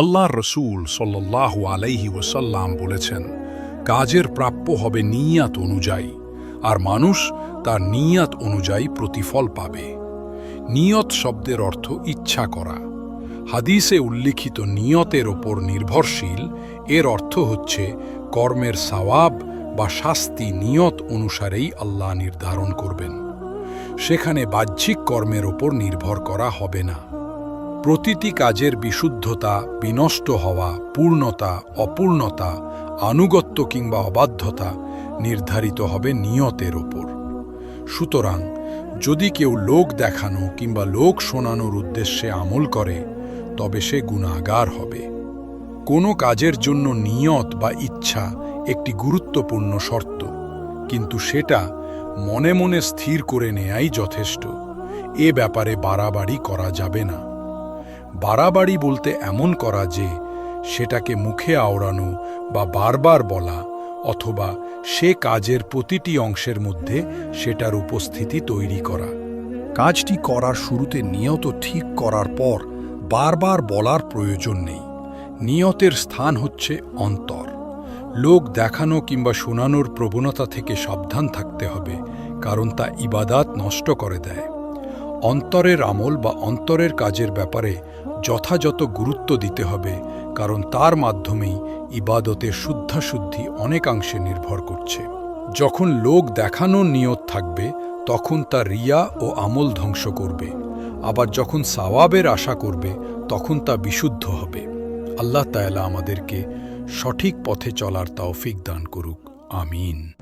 আল্লাহ রসুল সাল্লাহ আলাইহি ওসাল্লাম বলেছেন, কাজের প্রাপ্য হবে নিয়াত অনুযায়ী, আর মানুষ তার নিয়াত অনুযায়ী প্রতিফল পাবে। নিয়ত শব্দের অর্থ ইচ্ছা করা। হাদিসে উল্লিখিত নিয়তের ওপর নির্ভরশীল, এর অর্থ হচ্ছে কর্মের সওয়াব বা শাস্তি নিয়ত অনুসারেই আল্লাহ নির্ধারণ করবেন। সেখানে বাহ্যিক কর্মের ওপর নির্ভর করা হবে না। প্রতিটি কাজের বিশুদ্ধতা, বিনষ্ট হওয়া, পূর্ণতা, অপূর্ণতা, আনুগত্য কিংবা অবাধ্যতা নির্ধারিত হবে নিয়তের ওপর। সুতরাং যদি কেউ লোক দেখানো কিংবা লোক শোনানোর উদ্দেশ্যে আমল করে, তবে সে গুণাগার হবে। কোনো কাজের জন্য নিয়ত বা ইচ্ছা একটি গুরুত্বপূর্ণ শর্ত, কিন্তু সেটা মনে মনে স্থির করে নেয়াই যথেষ্ট। এ ব্যাপারে বাড়াবাড়ি করা যাবে না। বাড়াবাড়ি বলতে এমন করা যে, সেটাকে মুখে আওড়ানো বা বারবার বলা অথবা সে কাজের প্রতিটি অংশের মধ্যে সেটার উপস্থিতি তৈরি করা। কাজটি করার শুরুতে নিয়ত ঠিক করার পর বারবার বলার প্রয়োজন নেই। নিয়তের স্থান হচ্ছে অন্তর। লোক দেখানো কিংবা শোনানোর প্রবণতা থেকে সাবধান থাকতে হবে, কারণ তা ইবাদাত নষ্ট করে দেয়। অন্তরের আমল বা অন্তরের কাজের ব্যাপারে যথাযথ গুরুত্ব দিতে হবে, কারণ তার মাধ্যমেই ইবাদতের শুদ্ধাশুদ্ধি অনেকাংশে নির্ভর করছে। যখন লোক দেখানোর নিয়ত থাকবে, তখন তা রিয়া ও আমল ধ্বংস করবে। আবার যখন সাওয়াবের আশা করবে, তখন তা বিশুদ্ধ হবে। আল্লাহ তায়ালা আমাদেরকে সঠিক পথে চলার তৌফিক দান করুক। আমিন।